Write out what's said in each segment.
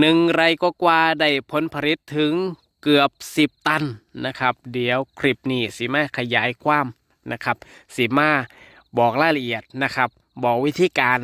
หนึ่งไรก็กว่าได้ผลผลิตถึงเกือบ 10 ตันนะครับ เดี๋ยวคลิปนี้สีมาขยายความนะครับสีมาบอกรายละเอียดนะครับ บอกวิธีการ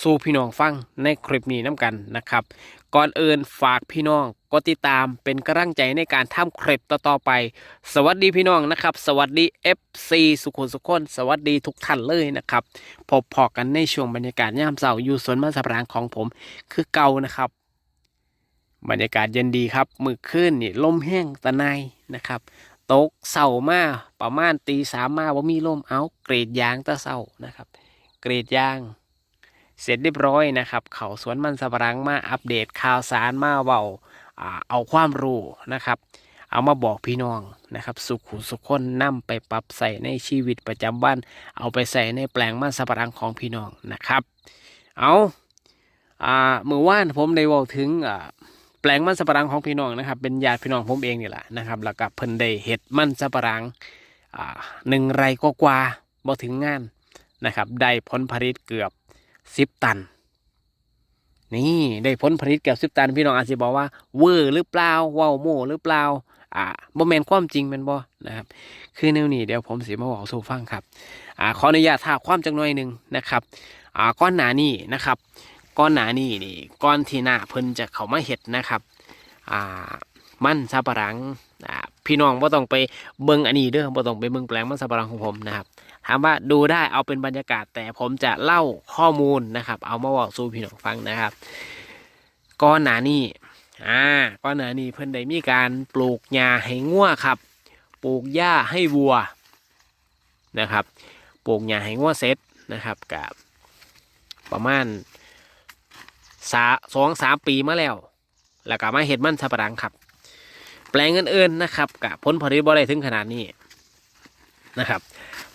สู่พี่น้องฟังในคลิปนี้น้ำกันนะครับ ก่อนอื่นฝากพี่น้องกดติดตามเป็นกำลังใจในการทำคลิปต่อๆไป สวัสดีพี่น้องนะครับ สวัสดี FC สุขุมสุขคนสวัสดีทุกท่านเลยนะครับพบพอกันในช่วงบรรยากาศยามเสาร์อยู่สวนมะสรางของผม คือเก่านะครับ บรรยากาศเย็นดีครับ มือขึ้นนี่ลมแห้งตะไนนะครับ ตกเสามาประมาณตีสามมาว่ามีลมเอาเกรดยางตะเสานะครับ เกรดยาง เสร็จเรียบร้อยนะครับ เขาสวนมันสปรังมาอัปเดตข่าวสารมาเบาอ่าเอาความรู้นะครับ เอามาบอกพี่น้องนะครับ สุขุสุขคนนำไปปรับใส่ในชีวิตประจำวัน เอาไปใส่ในแปลงมันสปรังของพี่น้องนะครับ เอาอ่าเมื่อวานผมได้บอกถึงอ่า แปลงมันสับปะหลังของพี่น้องนะครับ เป็นญาติพี่น้องผมเองนี่แหละนะครับ แล้วก็เพิ่นได้เห็ดมันสับปะหลังหนึ่งไรก็กว่าบ่ถึงงานนะครับ ได้ผลผลิตเกือบสิบตัน นี่ได้ผลผลิตเกือบสิบตัน พี่น้องอาจจะบอกว่าเวอร์หรือเปล่าเว้าโม่หรือเปล่าอ่าบ่แมนความจริงแมันบ่นะครับ คือแนวนี้เดี๋ยวผมสิมาบอกสู่ฟังครับอ่าขออนุญาตท่าความจังหน่อยหนึ่งนะครับอ่าก้อนหนานี่นะครับ ก้อนหนานี่นี่ก้อนที่หน้าเพิ่นจะเข้ามาเห็ดนะครับอ่ามันสับปะหลังอ่าพี่น้องบ่ต้องไปเบิ่งอันนี้เด้อบ่ต้องไปเบิ่งแปลงมันสับปะหลังของผมนะครับถามว่าดูได้เอาเป็นบรรยากาศแต่ผมจะเล่าข้อมูลนะครับ เอามาบอกสู่พี่น้องฟังนะครับก้อนหนานี่อ่าก้อนหนานี่เพิ่นได้มีการปลูกหญ้าให้งัวครับ ปลูกหญ้าให้วัวนะครับ ปลูกหญ้าให้งัวเสร็จนะครับกับประมาณ สาสองสามปีมาแล้ว แล้วก็มาเห็ดมันสับปะหลังครับ แปลงอื่นๆนะครับกับผลผลิตบ่ได้ถึงขนาดนี้นะครับ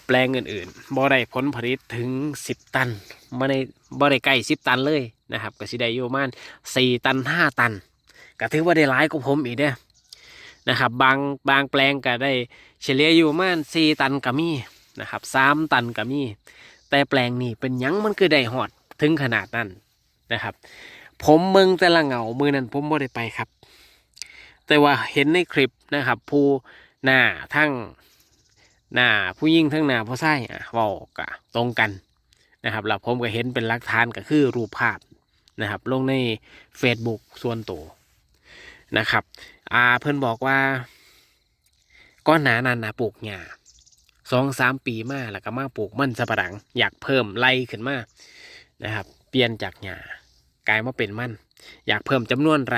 แปลงอื่นๆบ่ได้ผลผลิตถึงสิบตันบ่ได้บ่ได้ใกล้สิบตันเลยนะครับก็สิได้อยู่มาณสี่ตันห้าตันก็ถือว่าได้หลายกว่าผมอีกเด้นะครับบางบางแปลงก็ได้เฉลี่ยอยู่มาณสี่ตันก็มีนะครับสามตันก็มีแต่แปลงนี้เป็นยังมันคือได้หอดถึงขนาดนั้น นะครับ ผมเมืองแต่ละเหงามือนั้นผมบ่ได้ไปครับ แต่ว่าเห็นในคลิปนะครับ ผู้หน้าทั้งหน้าผู้ยิ่งทั้งหน้าผู้ชายอะเว้ากะตรงกันนะครับแล้วผมก็เห็นเป็นหลักฐานก็คือรูปภาพนะครับ ลงใน Facebook ส่วนตัวนะครับ อ่าเพิ่อนบอกว่าก้อนหนานั้นนะปลูกหญ้าสองสามปีมาแล้วก็มาปลูกมันสับปะหลัง อยากเพิ่มไล่ขึ้นมานะครับ เปลี่ยนจากหญ้า กลายมาเป็นมัน อยากเพิ่มจำนวนไร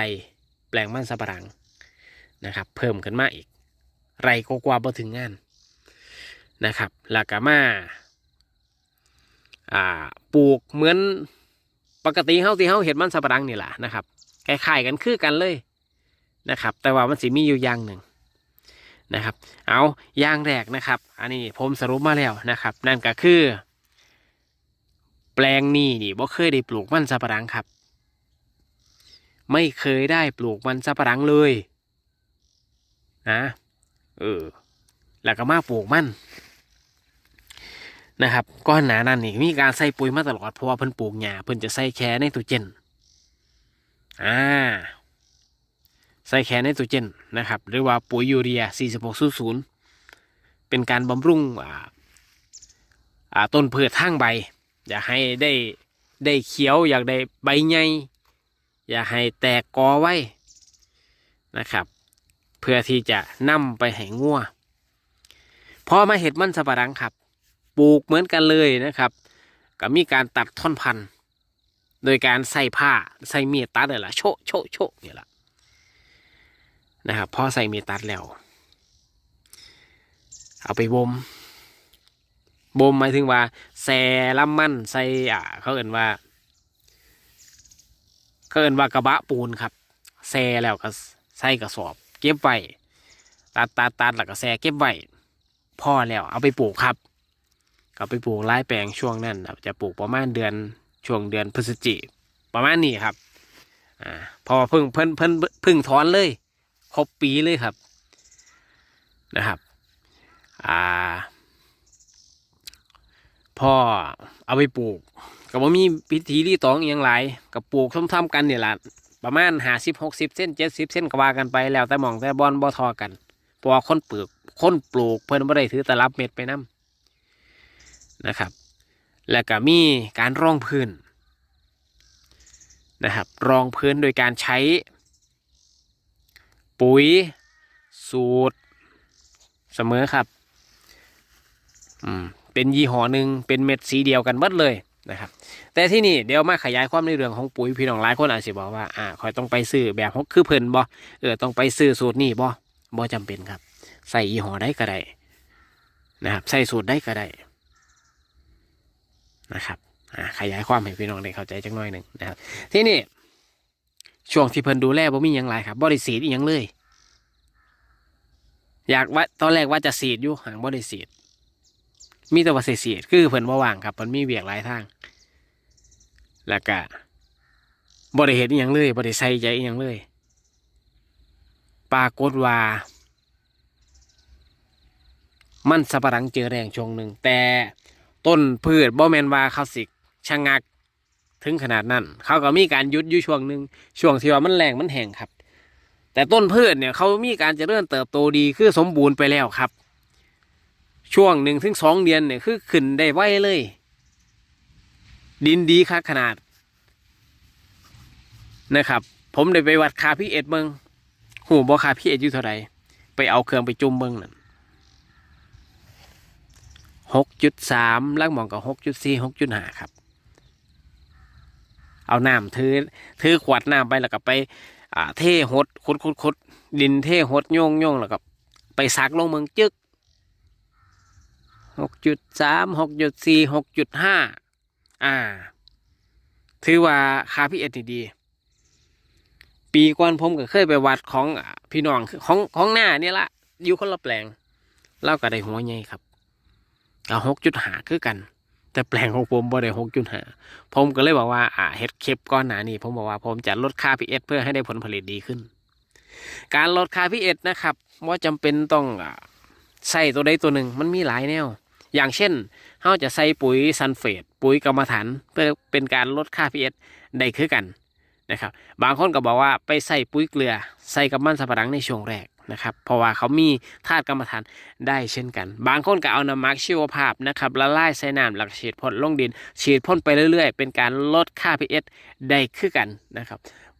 แปลงมันสับปะหลังนะครับ เพิ่มขึ้นมาอีก ไรก็กว่าพอถึงงานนะครับแล้วก็มาอ่าปลูกเหมือนปกติเฮาที่เฮาเห็ดมันสับปะหลังนี่แหละนะครับคล้ายๆกันคือกันเลยนะครับ แต่ว่ามันสิมีอยู่อย่างหนึ่งนะครับ เอาอย่างแรกนะครับ อันนี้ผมสรุปมาแล้วนะครับ นั่นก็คือ แปลงนี้นี่บ่เคยได้ปลูกมันสับปะหลังครับ ไม่เคยได้ปลูกมันสับปะหลังเลยนะเออแล้วก็มาปลูกมันนะครับก้อนหนานั่นนี่มีการใส่ปุ๋ยมาตลอดเพราะว่าเพิ่นปลูกหญ้าเพิ่นจะใส่แค่ในตู้เจนอ่าใส่แค่ในตู้เจนนะครับ หรือว่าปุ๋ยยูเรีย 4600 เป็นการบำรุงอ่าอ่าต้นพืชทางใบ อยากให้ได้ได้เขียวอยากได้ใบใหญ่อยากให้แตกกอไว้นะครับ เพื่อที่จะนำไปให้งัวพอมาเห็ดมันสับปะหลังครับ ปลูกเหมือนกันเลยนะครับ ก็มีการตัดท่อนพันธุ์ โดยการใส่ผ้าใส่เมียตัดเลยล่ะโชะโชะโชะนี่แหละนะครับพอใส่เมียตัดแล้ว เอาไปบ่ม บ่มหมายถึงว่าแซ่ลำมันใส่อ่าเขาเอ่นว่าเขาเอ่นว่ากระบะปูนครับแซ่แล้วก็ใส่กระสอบ เก็บไว้ตัดตัดตัดแล้วก็แซ่เก็บไว้พ่อแล้วเอาไปปลูกครับ ก็ไปปลูกไร่แปลงช่วงนั้นจะปลูกประมาณเดือนช่วงเดือนพฤศจิประมาณนี้ครับอ่าพอเพิ่งเพิ่นเพิ่นเพิ่งถอนเลยครบปีเลยครับนะครับ อ่า พ่อเอาไปปลูกก็บ่มีพิธีรีตองอย่างไรกับปลูกทำๆกันเนี่ยแหละประมาณหาสิบหกสิบเส้นเจ็ดสิบเส้นก็ว่ากันไปแล้วแต่มองแต่บอลบ่ทอกันพราะว่าคนปลูกค้นปลูกเพิ่นบ่ได้ถือตลับเม็ดไปนํนะครับ แล้วก็มีการรองพื้นนะครับ รองพื้นโดยการใช้ ปุ๋ย สูตร เสมอครับ อืม เป็นยี่ห้อหนึ่งเป็นเม็ดสีเดียวกันหมดเลยนะครับ แต่ที่นี่เดี๋ยวมาขยายความในเรื่องของปุ๋ยพี่น้องหลายคนอาจจะบอกว่าอ่าคอยต้องไปซื้อแบบคือเพิ่นบ่เออต้องไปซื้อสูตรนี่บ่บ่จำเป็นครับ ใส่ยี่ห้อได้ก็ได้นะครับใส่สูตรได้ก็ได้นะครับอ่าขยายความให้พี่น้องได้เข้าใจจักหน่อยหนึ่งนะครับ ที่นี่ช่วงที่เพิ่นดูแลบ่มีหยังหลายครับบ่ได้สีดอีหยังเลย อยากว่าตอนแรกว่าจะสีดอยู่หางบ่ได้สีด มีแต่ว่าสิสีดคือเพิ่นบ่ว่างครับเพิ่นมีเวียกหลายทาง แล้วก็บ่ได้เห็นอหย่างเลยบ่ได้ใส่ใจอหย่างเลยปรากฏว่า มันสับปะหลังเจอแรงช่วงหนึ่ง แต่ต้นพืชบ่แมนว่าเขาสิชะงักถึงขนาดนั้น เขาก็มีการหยุดอยู่ช่วงหนึ่งช่วงที่ว่ามันแรงมันแห้งครับ แต่ต้นพืชเนี่ยเขามีการเจริญเติบโตดีคือสมบูรณ์ไปแล้วครับ ช่วงหนึ่งถึงสองเดือนเนี่ยคือขึ้นได้ไวเลย ดินดีคักขนาดนะครับ ผมได้ไปวัดคาพี่เอ็ดเบิงหูบอคาพี่เอ็ดอยู่เท่าไหร่ไปเอาเครื่องไปจุ่มเบิงนั่นหกจุดสามล่างหมองกับหกจุดสี่หกจุดห้าครับ เอาน้ำถือถือขวดน้ำไปแล้วก็ไปเทหดขุดขุดขุดดินเทหดโยงโยงแล้วก็ไปซักลงเมืองจึก หกจุดสามหกจุดสี่หกจุดห้าอ่า ถือว่าค่าพี่เอ็ดนี่ดี ปีก่อนผมก็เคยไปวัดของพี่น้องของของหน้าเนี่ยละอยู่คนละแปลงเล่าก็ได้หัวใหญ่ครับก็หกจุดหาคือกัน แต่แปลงของผมบ่ได้หกจุดหาผมก็เลยบอกว่า อ่าเฮ็ดเคปก้อนหนานี่ผมบอกว่าผมจะลดค่าพีเอสเพื่อให้ได้ผลผลิตดีขึ้น การลดค่าพีเอสนะครับว่าจำเป็นต้องอ่า ใส่ตัวใดตัวหนึ่งมันมีหลายแนว อย่างเช่นเราจะใส่ปุ๋ยซันเฟตปุ๋ยกรรมฐานเพื่อเป็นการลดค่าพีเอสได้คือกันนะครับบางคนก็บอกว่าไปใส่ปุ๋ยเกลือ ใส่กับมันสับปะหลังในช่วงแรกนะครับเพราะว่าเขามีธาตุกรรมฐานได้เช่นกัน บางคนก็เอาน้ำมักชีวภาพนะครับละลายใส่น้ำหลักฉีดพ่นลงดิน ฉีดพ่นไปเรื่อย ๆ เป็นการลดค่า pH ได้คือกันนะครับ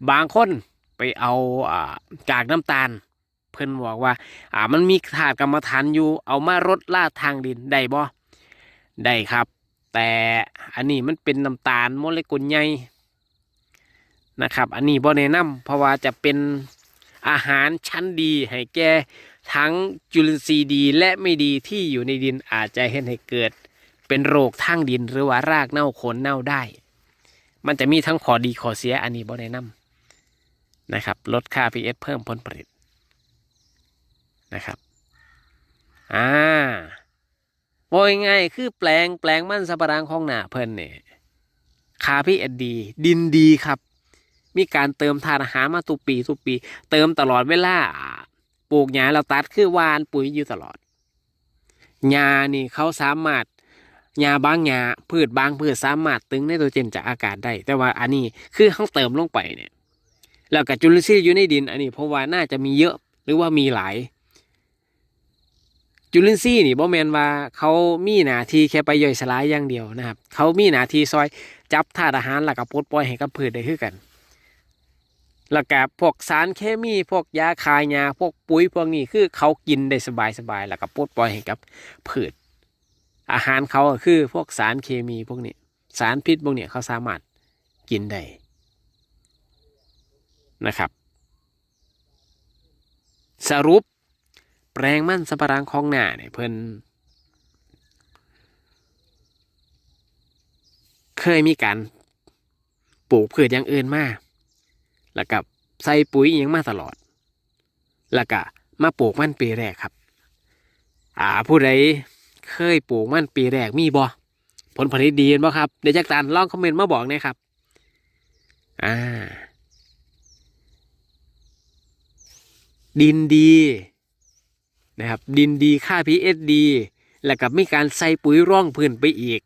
บางคนไปเอาอ่ากากน้ำตาล เพิ่นบอกว่า อ่ามันมีธาตุกรรมฐานอยู่ เอามารดลาดทางดินได้บ่ได้ครับ แต่อันนี้มันเป็นน้ำตาลโมเลกุลใหญ่นะครับ อันนี้บ่แนะนำเพราะว่าจะเป็นอาหารชั้นดีให้แก่ทั้งจุลินทรีย์ดีและไม่ดีที่อยู่ในดินอาจจะเห็นให้เกิด เป็นโรคทางดินหรือว่ารากเน่าโคนเน่าได้ มันจะมีทั้งขอดีข้อเสียอันนี้บ่แนะนำนะครับลดค่า pH เพิ่มผลผลิต นะครับ อ่าโอ้ยง่ายคือแปลงแปลงมันสับปะหลังของหนาเพิ่นเนี่ยค่า pH ดี ดินดีครับ มีการเติมทานอาหารมาทุกปีทุกปี เติมตลอดเวลาปลูกหญ้าเราตัดคือวานปุ๋ยอยู่ตลอดหญ้านี่เขาสามารถหญ้าบางหญ้าพืชบางพืชสามารถตึงไนโตรเจนจากอากาศได้ แต่ว่าอันนี้คือเขาเติมลงไปเนี่ยแล้วกับจุลินทรีย์อยู่ในดิน อันนี้เพราะว่าน่าจะมีเยอะหรือว่ามีหลาย จุลินทรีย์นี่บ่แมนว่าเขามีหน้าที่แค่ไปย่อยสลายอย่างเดียวนะครับ เขามีหน้าที่ซอยจับธาตุอาหารแล้วก็ปลดปล่อยให้กับพืชได้คือกันแล้วก็พวกสารเคมีพวกยาคายาพวกปุ๋ยพวกนี้คือเขากินได้สบายสบายๆแล้วก็ปลดปล่อยให้กับพืช อาหารเขาคือพวกสารเคมีพวกนี้ สารพิษพวกนี้เขาสามารถกินได้นะครับ สรุป แปลงมันสับปะหลังของหน้าเนี่ยเพิ่นเคยมีการปลูกพืชอย่างอื่นมาแล้วก็ใส่ปุ๋ยอหยังมาตลอด แล้วก็มาปลูกมันปีแรกครับ อ่าผู้ใดเคยปลูกมันปีแรกมีบ่ผลผลิตดีบ่ครับเดี๋ยวจากตานลองคอมเมนต์มาบอกหนะครับ อ่า ดินดี นะครับ ดินดีค่า pH ดี แล้วก็มีการใส่ปุ๋ยร่องพื้นไปอีก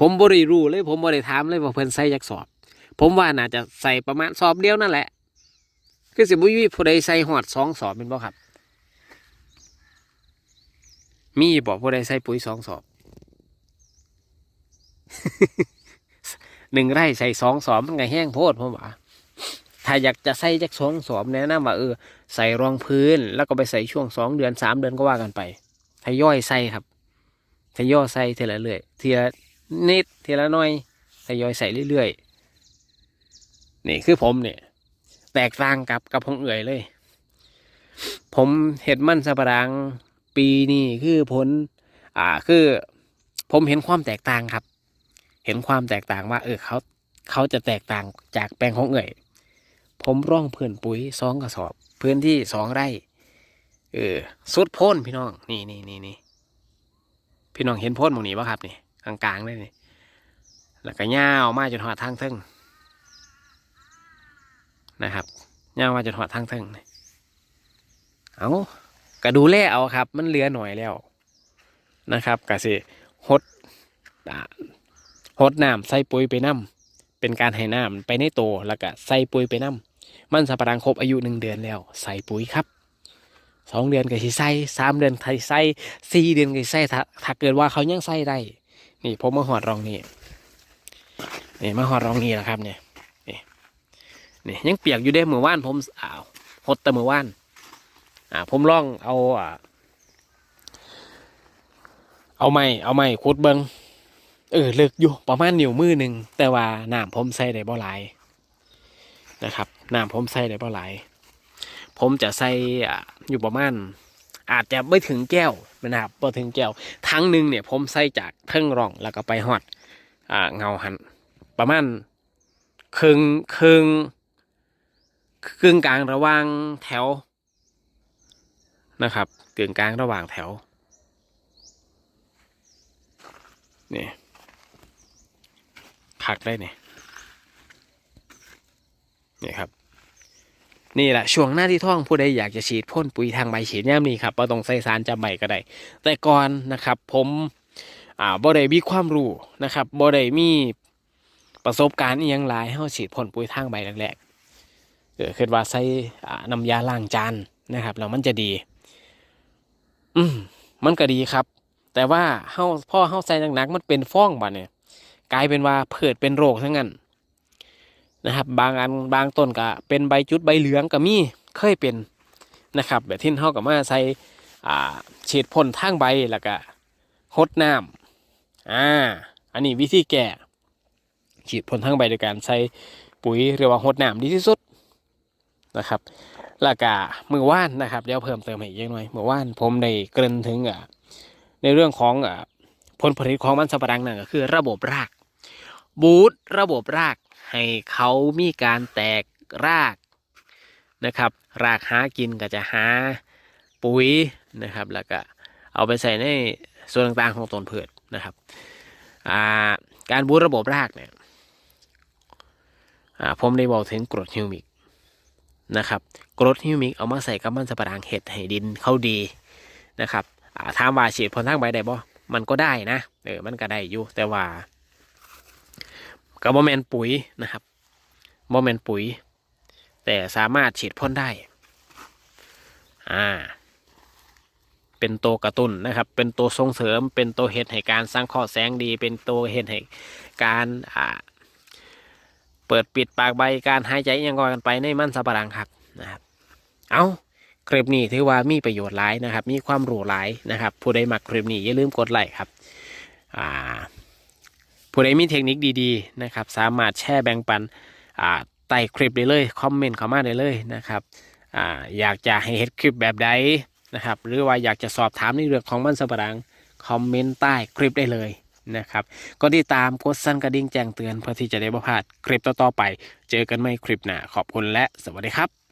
ผมบ่ได้รู้เลยผมบ่ได้ถามเลยว่าเพิ่นใส่จักสอบ ผมว่าน่าจะใส่ประมาณสอบเดียวนั่นแหละ คือสิบุยผู้ใดใส่หอดสองสอบเป็นบ่ครับ มีบอกผู้ใดใส่ปุ๋ยสองสอบหนึ่งไร่ใส่สองสอบมันก็แห้งโพดผมว่า ถ้าอยากจะใส่จักสองสอบแนะนำว่าเออใส่รองพื้น แล้วก็ไปใส่ช่วงสองเดือนสามเดือนก็ว่ากันไปทยอยใส่ครับทยอยใส่ทีละเรื่อยทีละนิดทีละหน้อยทยอยใส่เรื่อยๆนี่คือผมเนี่ย แตกต่างกับกับของเอื่อยเลย ผมเห็ดมันสับปะรังปีนี้คือผล อ่าคือ ผมเห็นความแตกต่างครับ เห็นความแตกต่างว่า เออเขา เขาจะแตกต่างจากแปลงของเอื่อย ผมร่องเพื้นปุ๋ยสองกระสอบ พื้นที่สองไร่ เออ สุดพ้นพี่น้อง นี่นี่นี่นี่พี่น้องเห็นพ้นหมองนี้ปะครับนี่กลางๆเลยนี่ แล้วก็ย่าวมาจนหอดทางเทิงนะครับย่าวมาจนหอดทางเทิงเอาก็ดูแลเอาครับ มันเหลือหน่อยแล้วนะครับก็สิหดหดน้ำใส่ปุ๋ยไปน้ำ เป็นการให้น้ำไปในโตแล้วก็ใส่ปุ๋ยไปน้ำมันสับปะรังครบอายุหนึ่งเดือนแล้ว ใส่ปุ๋ยครับสองเดือนก็สิใส่สามเดือนไทยใส่สี่เดือนก็ใส่ถ้าเกิดว่าเขายังใส่ได้ นี่ผมมาหอดรองนี่นี่มาหอดรองนี่แหละครับเนี่ยนี่นี่ยังเปียกอยู่เด้เมื่อวานผมอ้าวหดแต่เมื่อวานอ่าผมลองเอาอ่าเอาไม้เอาไม้ขุดเบิง เออเลิกอยู่ประมาณนิ้วมือหนึ่งแต่ว่าน้ำผมใส่ได้บ่หลายนะครับน้ำผมใส่ได้บ่หลาย ผมจะใส่อยู่ประมาณอาจจะไม่ถึงแก้วนะครับไม่ถึงแก้วทั้งหนึ่งเนี่ย ผมใส่จากเทิงร่องแล้วก็ไปหอดอ่าเงาหัน ประมาณครึ่งครึ่งครึ่งกลางระหว่างแถวนะครับกึ่งกลางระหว่างแถวนี่ ขักได้เนี่ยนี่ครับ นี่แหละช่วงหน้าที่ท่องผู้ใดอยากจะฉีดพ่นปุ๋ยทางใบฉีดย่ามนี้ครับบ่ต้องใส่สารจำใบก็ได้ แต่ก่อนนะครับ ผมอ่าบ่ได้มีความรู้นะครับบ่ได้มีประสบการณ์อียังหลายเฮาฉีดพ่นปุ๋ยทางใบแรกๆเออคิดว่าใส่อ่าน้ำยาล้างจานนะครับแล้วมันจะดี อืมมันก็ดีครับ แต่ว่าเฮาพ่อเฮาใส่หนักๆมันเป็นฟ้องบัดเนี่ย กลายเป็นว่าเผิดเป็นโรคทั้งนั้นนะครับ บางอันบางต้นก็เป็นใบจุดใบเหลืองก็มีเคยเป็นนะครับ แบบที่เฮากับมาใส่อ่าฉีดพ่นทางใบแล้วก็หดน้ำอ่าอันนี้วิธีแก้ฉีดพ่นทางใบโดยการใส่ปุ๋ยหรือว่าหดน้ำดีที่สุดนะครับแล้วก็มือว่านนะครับเดี๋ยวเพิ่มเติมให้อีกยังหน่อยมือว่านผมได้เกริ่นถึงอ่าในเรื่องของอ่า ลผลิตของมันสำปะหลังนั่นก็คือ ระบบราก บูตระบบรากให้เขามีการแตกรากนะครับ รากหากินก็จะหาปุ๋ยนะครับ แล้วก็เอาไปใส่ในส่วนต่างๆของต้นพืชนะครับาการบูตระบบรากเนี่ยผมได้บอกถึงกรดฮิวมิกนะครับกรดฮิวมิกเอามาใส่กับมันสปะหลังเห็ดให้ดินเข้าดีนะครับาถามว่าฉีดพ่นทางใบได้บ่ มันก็ได้นะเออมันก็ได้อยู่แต่ว่าก็บ่แมนปุ๋ยนะครับบ่แมนปุ๋ย แต่สามารถฉีดพ่นได้ อ่า เป็นตัวกระตุ้นนะครับ เป็นตัวส่งเสริม เป็นตัวเห็ดให้การสร้างข้อแสงดี เป็นตัวเห็ดให้การอ่าเปิดปิดปากใบการหายใจยังก่อกันไปในมันสับปะหลังครับนะครับ เอา คลิปนี้ถือว่ามีประโยชน์หลายนะครับ มีความรู้หลายนะครับ ผู้ใดมักคลิปนี้อย่าลืมกดไลค์ครับอ่าผู้ใดมีเทคนิคดีๆนะครับ สามารถแชร์แบ่งปันอ่าใต้คลิปได้เลยคอมเมนต์เข้ามาได้เลยนะครับอ่าอยากจะให้เฮ็ดคลิปแบบใดนะครับ หรือว่าอยากจะสอบถามในเรื่องของมันสปะหลังคอมเมนต์ใต้คลิปได้เลยนะครับก็ติดตามกดสั่นกระดิ่งแจ้งเตือนเพื่อที่จะได้ไม่พลาดคลิปต่อๆไป เจอกันใหม่คลิปหน้าขอบคุณและสวัสดีครับ